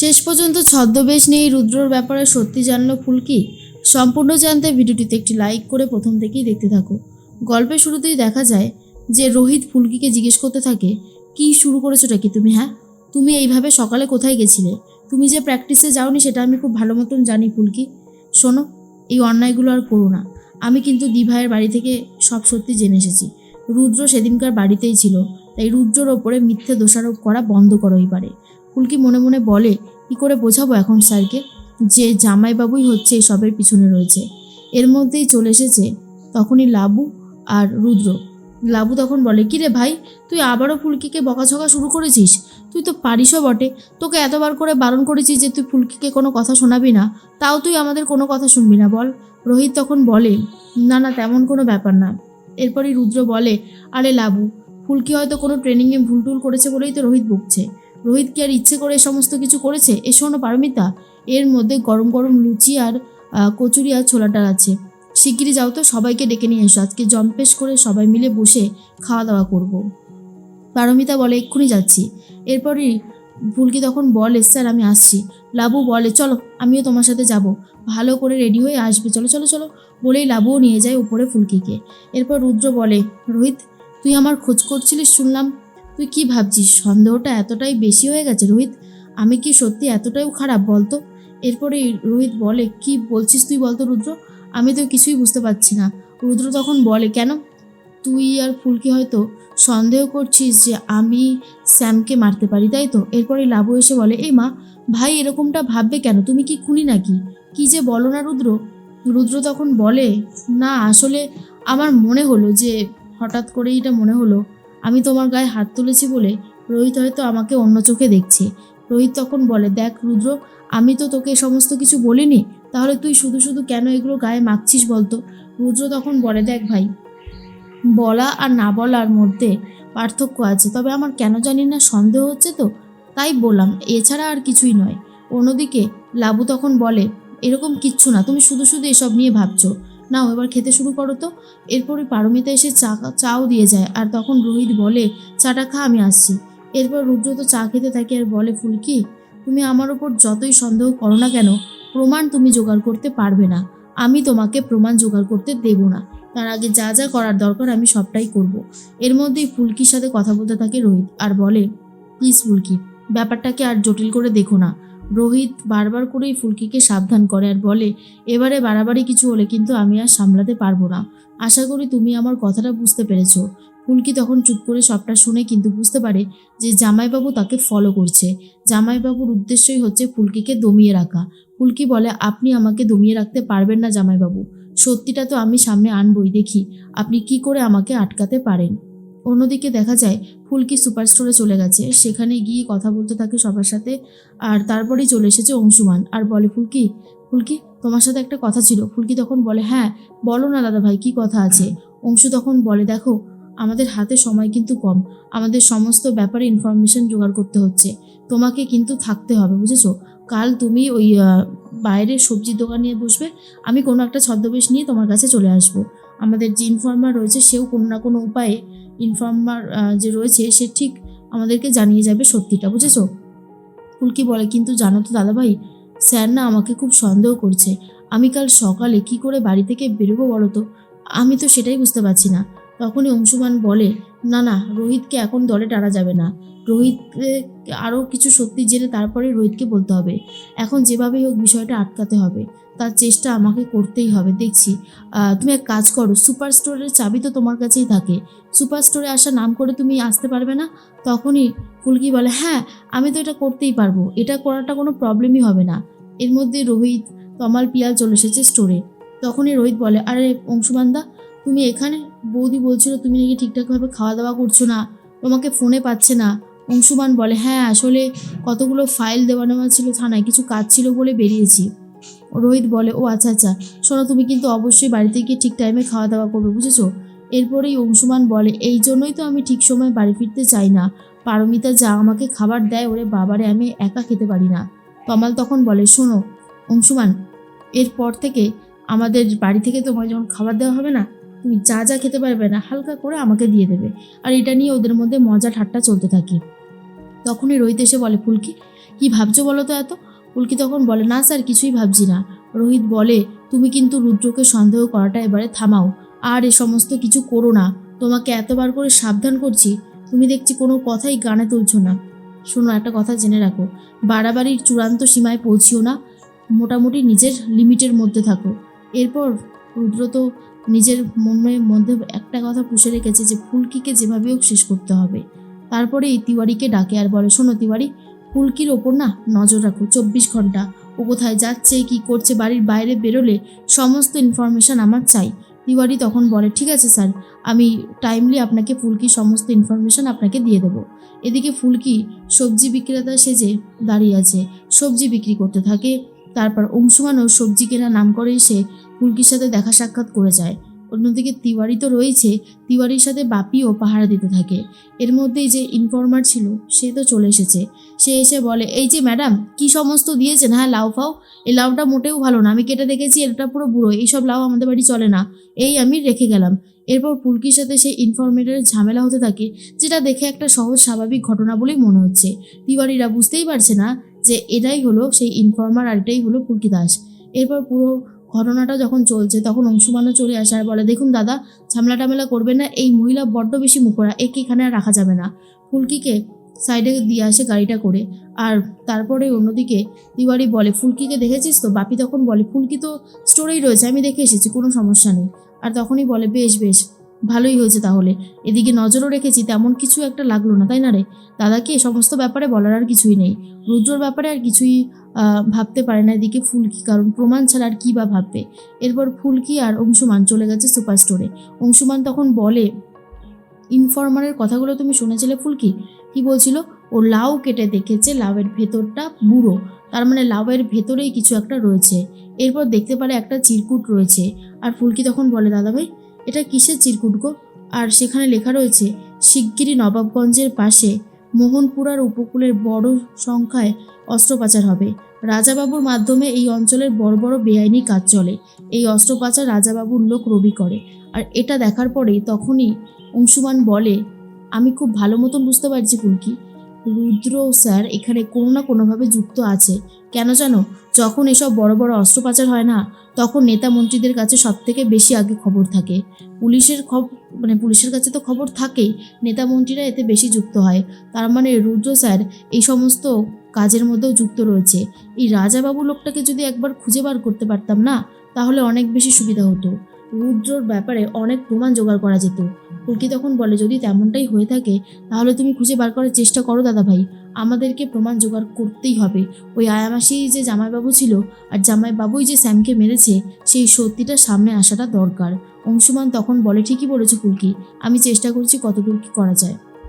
শেষ পর্যন্ত ছদ্মবেশ নিয়ে রুদ্রর ব্যাপারে সত্যি জানলো ফুলকি সম্পূর্ণ জানতে ভিডিওটিতে একটি লাইক করে প্রথম থেকেই দেখতে থাকো। গল্পের শুরুতেই দেখা যায় যে রোহিত ফুলকিকে জিজ্ঞেস করতে থাকে, কি শুরু করেছোটা কি তুমি হ্যাঁ? তুমি এইভাবে সকালে কোথায় গেছিলে? তুমি যে প্র্যাকটিসে যাওনি সেটা আমি খুব ভালো মতন জানি ফুলকি। শোনো, এই অন্যায়গুলো আর করো না। আমি কিন্তু দিভাইয়ের বাড়ি থেকে সব সত্যি জেনে এসেছি। রুদ্র সেদিনকার বাড়িতেই ছিল, তাই রুদ্রর ওপরে মিথ্যে দোষারোপ করা বন্ধ করো এবারে ফুলকি মনে মনে বলে, কি করে বোঝাবো এখন স্যারকে? যে জামাইবাবুই হচ্ছে এসবের পিছনে রয়েছে। এর মধ্যেই চলে এসেছে তখনই লাবু আর রুদ্র। লাবু তখন বলে, কি রে ভাই, তুই আবারও ফুলকিকে বকাঝকা শুরু করেছিস? তুই তো পারিসও বটে। তোকে এতবার করে বারণ করেছিস যে তুই ফুলকিকে কোনো কথা শোনাবি না। তাও তুই আমাদের কোনো কথা শুনবি না, বল। রোহিত তখন বলে, না না, তেমন কোনো ব্যাপার না। এরপরই রুদ্র বলে, আরে লাবু, ফুলকি হয়তো কোনো ট্রেনিংয়ে ভুল টুল করেছে বলেই তো রোহিত বকছে রোহিত কি আর ইচ্ছে করে সমস্ত কিছু করেছে? এ শোনো পারমিতা, এর মধ্যে গরম গরম লুচি আর কচুরি আর ছোলাটার আছে। শিগগিরই যাও তো, সবাইকে ডেকে নিয়ে এসো। আজকে জম্পেশ করে সবাই মিলে বসে খাওয়া দাওয়া করব। পারমিতা বলে, এক্ষুনি যাচ্ছি। এরপরই ফুলকি তখন বলে, স্যার, আমি আসছি। লাবু বলে, চলো, আমিও তোমার সাথে যাব। ভালো করে রেডি হয়ে আসবে। চলো চলো চলো, বলেই লাবুও নিয়ে যায় উপরে ফুলকিকে। এরপর রুদ্র বলে, রোহিত, তুই আমার খোঁজ করছিলিস? শুনলাম তুই কি ভাবছিস? সন্দেহটা এতটাই বেশি হয়ে গেছে রোহিত? আমি কি সত্যি এতটাও খারাপ বলতো? এরপরে রোহিত বলে, কি বলছিস তুই বলতো রুদ্র? আমি তো কিছুই বুঝতে পারছি না। রুদ্র তখন বলে, কেন? তুই আর ফুলকি হয়তো সন্দেহ করছিস যে আমি স্যামকে মারতে পারি, তাই তো? এরপরে লাবু এসে বলে, এই মা, ভাই এরকমটা ভাববে কেন? তুমি কি খুনি নাকি? কি যে বলো না রুদ্র? রুদ্র তখন বলে, না, আসলে আমার মনে হলো যে হঠাৎ করেই এটা মনে হলো। আমি তোমার গায়ে হাত তুলেছি বলে রোহিত হয়তো আমাকে অন্য চোখে দেখছে। রোহিত তখন বলে, দেখ রুদ্র, আমি তো তোকে সমস্ত কিছু বলিনি, তাহলে তুই শুধু শুধু কেন এগুলো গায়ে মাখছিস বলতো? রুদ্র তখন বলে, দেখ ভাই, বলা আর না বলার মধ্যে পার্থক্য আছে, তবে আমার কেন জানি না সন্দেহ হচ্ছে তো, তাই বললাম, এছাড়া আর কিছুই নয়। অন্যদিকে লাবু তখন বলে, এরকম কিচ্ছু না, তুমি শুধু শুধু এসব নিয়ে ভাবছ। নাও, এবার খেতে শুরু করো তো। এরপরে পারমিতা এসে চা চাও দিয়ে যায় আর তখন রোহিত বলে, চাটা খা, আমি আসছি। এরপর রুদ্র তো চা খেতে থাকে আর বলে, ফুলকি, তুমি আমার ওপর যতই সন্দেহ করো না কেন, প্রমাণ তুমি জোগাড় করতে পারবে না। আমি তোমাকে প্রমাণ জোগাড় করতে দেব না। তার আগে যা যা করার দরকার আমি সবটাই করব। এর মধ্যেই ফুলকির সাথে কথা বলতে থাকে রোহিত আর বলে, প্লিজ ফুলকি, ব্যাপারটাকে আর জটিল করে দেখো না। রোহিত বারবার করেই ফুলকিকে সাবধান করে আর বলে, এবারে বাড়াবাড়ি কিছু হলে কিন্তু আমি আর সামলাতে পারব না। আশা করি তুমি আমার কথাটা বুঝতে পেরেছ। ফুলকি তখন চুপ করে সবটা শুনে কিন্তু বুঝতে পারে যে জামাইবাবু তাকে ফলো করছে। জামাইবাবুর উদ্দেশ্যই হচ্ছে ফুলকিকে দমিয়ে রাখা। ফুলকি বলে, আপনি আমাকে দমিয়ে রাখতে পারবেন না জামাইবাবু। সত্যিটা তো আমি সামনে আনবই, দেখি। আপনি কি করে আমাকে আটকাতে পারেন? অন্যদিকে দেখা যায় ফুলকি সুপার স্টোরে চলে গেছে। সেখানে গিয়ে কথা বলতে থাকে সবার সাথে আর তারপরেই চলে এসেছে অংশুমান। আর বলে ফুলকি ফুলকি তোমার সাথে একটা কথা ছিল। ফুলকি তখন বলে হ্যাঁ বলো না দাদা ভাই কী কথা আছে? অংশু তখন বলে দেখো আমাদের হাতে সময় কিন্তু কম। আমাদের সমস্ত ব্যাপারে ইনফরমেশন জোগাড় করতে হচ্ছে। তোমাকে কিন্তু থাকতে হবে বুঝেছ? কাল তুমি ওই আহ, বাইরে সবজির দোকান নিয়ে বসবে আমি কোনো একটা ছদ্মবেশ নিয়ে তোমার কাছে চলে আসব। আমাদের যে ইনফর্মার রয়েছে, সেও কোনো না কোনো উপায়ে ইনফর্মার যে রয়েছে, সে ঠিক আমাদেরকে জানিয়ে যাবে সত্যিটা, বুঝেছ? ফুলকি বলে, কিন্তু জানো তো দাদাভাই, স্যার না আমাকে খুব সন্দেহ করছে। আমি কাল সকালে কি করে বাড়ি থেকে বেরোবো বলো তো? আমি তো সেটাই বুঝতে পারছি না। তখনই অংশুমান বলে, না না, রোহিতকে এখন দলে টানা যাবে না। রোহিতকে আরও কিছু সত্যি জেনে তারপরে রোহিতকে বলতে হবে। এখন যেভাবেই হোক বিষয়টা আটকাতে হবে। তার চেষ্টা আমাকে করতেই হবে। দেখছি। তুমি এক কাজ করো, সুপার স্টোরের চাবি তো তোমার কাছেই থাকে। সুপার স্টোরে আসা নাম করে তুমি আসতে পারবে না? তখনই ফুলকি বলে হ্যাঁ আমি তো এটা করতেই পারব। এটা করাটা কোনো প্রবলেমই হবে না। এর মধ্যে রোহিত, তমাল, পিয়াল চলে এসেছে স্টোরে। তখনই রোহিত বলে, আরে অংশুমানদা তুমি এখানে? বৌদি বলছিল তুমি নাকি ঠিকঠাকভাবে খাওয়া দাওয়া করছ না। তোমাকে ফোনে পাচ্ছে না। অংশুমান বলে হ্যাঁ আসলে কতগুলো ফাইল দেওয়া নেওয়া ছিল থানায়, কিছু কাজ ছিল বলে বেরিয়েছি। রোহিত বলে, ও আচ্ছা আচ্ছা। শোনো, তুমি কিন্তু অবশ্যই বাড়িতে গিয়ে ঠিক টাইমে খাওয়া দাওয়া করবে, বুঝেছ? এরপরেই অংশুমান বলে, এই জন্যই তো আমি ঠিক সময় বাড়ি ফিরতে চাই না। পারমিতা যা আমাকে খাবার দেয়, ওরে বাবারে, আমি একা খেতে পারি না। তমাল তখন বলে, শোনো, অংশুমান, এরপর থেকে আমাদের বাড়ি থেকে তোমার যখন খাবার দেওয়া হবে না তুমি যা যা খেতে পারবে না, হালকা করে আমাকে দিয়ে দেবে। আর এটা নিয়ে ওদের মধ্যে মজা ঠাট্টা চলতে থাকে। তখনই রোহিত এসে বলে, ফুলকি, কি ভাবছ বলো তো এত? ফুলকি তখন বলে, না স্যার, কিছুই ভাবছি না। রোহিত বলে, তুমি কিন্তু রুদ্রকে সন্দেহ করাটা এবারে থামাও। আর এ সমস্ত কিছু করো না। তোমাকে এতবার করে সাবধান করছি। তুমি দেখছি কোনো কথাই গানে তুলছো না। শোনো, একটা কথা জেনে রাখো। বাড়াবাড়ির চূড়ান্ত সীমায় পৌঁছিও না। মোটামুটি নিজের লিমিটের মধ্যে থাকো। এরপর রুদ্র তো নিজের মনের মধ্যে একটা কথা পুষে রেখেছে যে ফুলকিকে যেভাবে হোক শেষ করতে হবে। তারপরে এই তিওয়ারিকে ডাকে আর বলে, শোনো তিওয়ারি, ফুলকির ওপর না নজর রাখো, চব্বিশ ঘণ্টা। ও কোথায় যাচ্ছে, কি করছে, বাড়ির বাইরে বেরোলে সমস্ত ইনফরমেশন আমার চাই। তিওয়ারি তখন বলে, ঠিক আছে স্যার আমি টাইমলি আপনাকে ফুলকির সমস্ত ইনফরমেশন আপনাকে দিয়ে দেবো। এদিকে ফুলকি সবজি বিক্রেতা সেজে দাঁড়িয়ে আছে। সবজি বিক্রি করতে থাকে তারপর অংশুমানও সবজি কেনা নাম করে এসে ফুলকির সাথে দেখা সাক্ষাৎ করে যায়। অন্যদিকে তিওয়ারি তো রয়েছে, তিওয়ারির সাথে বাপিও পাহারা দিতে থাকে। এর মধ্যেই যে ইনফর্মার ছিল, সে তো চলে এসেছে। সে এসে বলে, এই যে ম্যাডাম, কি সমস্ত দিয়েছেন? হ্যাঁ লাউ ফাও এই লাউটা মোটেও ভালো না। আমি কেটে দেখেছি এটা পুরো বুড়ো। এইসব লাউ আমাদের বাড়ি চলে না। এই আমি রেখে গেলাম। এরপর ফুলকির সাথে সেই ইনফরমেটরের ঝামেলা হতে থাকে, যেটা দেখে একটা সহজ স্বাভাবিক ঘটনা বলেই মনে হচ্ছে। তিওয়ারিরা বুঝতেই পারছে না যে এটাই হলো সেই ইনফর্মার আর এটাই হলো ফুলকি দাস। এরপর পুরো ঘটনাটা যখন চলছে, তখন অংশুমানও চলে আসে আর বলে, দেখুন দাদা ঝামেলা টামেলা করবে না, এই মহিলা বড্ড বেশি মুখরা, একে এখানে আর রাখা যাবে না। ফুলকিকে সাইডে দিয়ে আসে গাড়িটা করে। আর তারপরে অন্যদিকে তিওয়ারি বলে, ফুলকিকে দেখেছিস তো? বাপি তখন বলে, ফুলকি তো স্টোরেই রয়েছে, আমি দেখে এসেছি, কোনো সমস্যা নেই। আর তখনই বলে, বেশ বেশ। ভালোই হয়েছে তাহলে। এদিকে নজরও রেখেছি, তেমন কিছু একটা লাগল না, তাই না রে? দাদাকে এ সমস্ত ব্যাপারে বলার আর কিছুই নেই। রুদ্রর ব্যাপারে আর কিছুই ভাবতে পারে না এদিকে ফুলকি, কারণ প্রমাণ ছাড়া আর কী বা ভাববে? এরপর ফুলকি আর অংশুমান চলে গেছে সুপার স্টোরে। অংশুমান তখন বলে, ইনফরমারের কথাগুলো তুমি শুনেছিলে ফুলকি? কি বলছিল? ও লাউ কেটে দেখেছে লাউয়ের ভেতরটা বুড়ো। তার মানে লাউয়ের ভেতরেই কিছু একটা রয়েছে। এরপর দেখতে পারে একটা চিরকুট রয়েছে। আর ফুলকি তখন বলে দাদা ভাই এটা কিসের চিরকুট গো? আর সেখানে লেখা রয়েছে, শিগগিরই নবাবগঞ্জের পাশে মোহনপুরার উপকূলের বড় সংখ্যায় অস্ত্র পাচার হবে। রাজাবাবুর মাধ্যমে এই অঞ্চলের বড় বড় বেআইনি কাজ চলে। এই অস্ত্র পাচার রাজাবাবুর লোক রবি করে। আর এটা দেখার পরেই তখনই অংশুমান বলে, আমি খুব ভালো মতন বুঝতে পারছি ফুলকি রুদ্র স্যার এখানে কোনো না কোনোভাবে যুক্ত আছে। কেন জানো, যখন এসব বড় বড় অস্ত্র পাচার হয় না তখন নেতা মন্ত্রীদের কাছে সব থেকে বেশি আগে খবর থাকে। পুলিশের খবর মানে পুলিশের কাছে তো খবর থাকেই নেতা মন্ত্রীরা এতে বেশি যুক্ত হয়। তার মানে রুদ্র স্যার, এই সমস্ত কাজের মধ্যেও যুক্ত রয়েছে। এই রাজাবাবু লোকটাকে যদি একবার খুঁজে বার করতে পারতাম না, তাহলে অনেক বেশি সুবিধা হতো। রুদ্রর ব্যাপারে অনেক প্রমাণ জোগাড় করা যেত। কুলকি তখন বলে, যদি তেমনটাই হয়ে থাকে, তাহলে তুমি খুঁজে বার করার চেষ্টা করো দাদা ভাই আমাদেরকে প্রমাণ জোগাড় করতেই হবে। ওই আয়ামাসি যে জামাইবাবু ছিল আর জামাইবাবুই যে স্যামকে মেরেছে, সেই সত্যিটা সামনে আসাটা দরকার। অংশুমান তখন বলে, ঠিকই বলেছে কুলকি। আমি চেষ্টা করছি কতদূর কি করা যায়।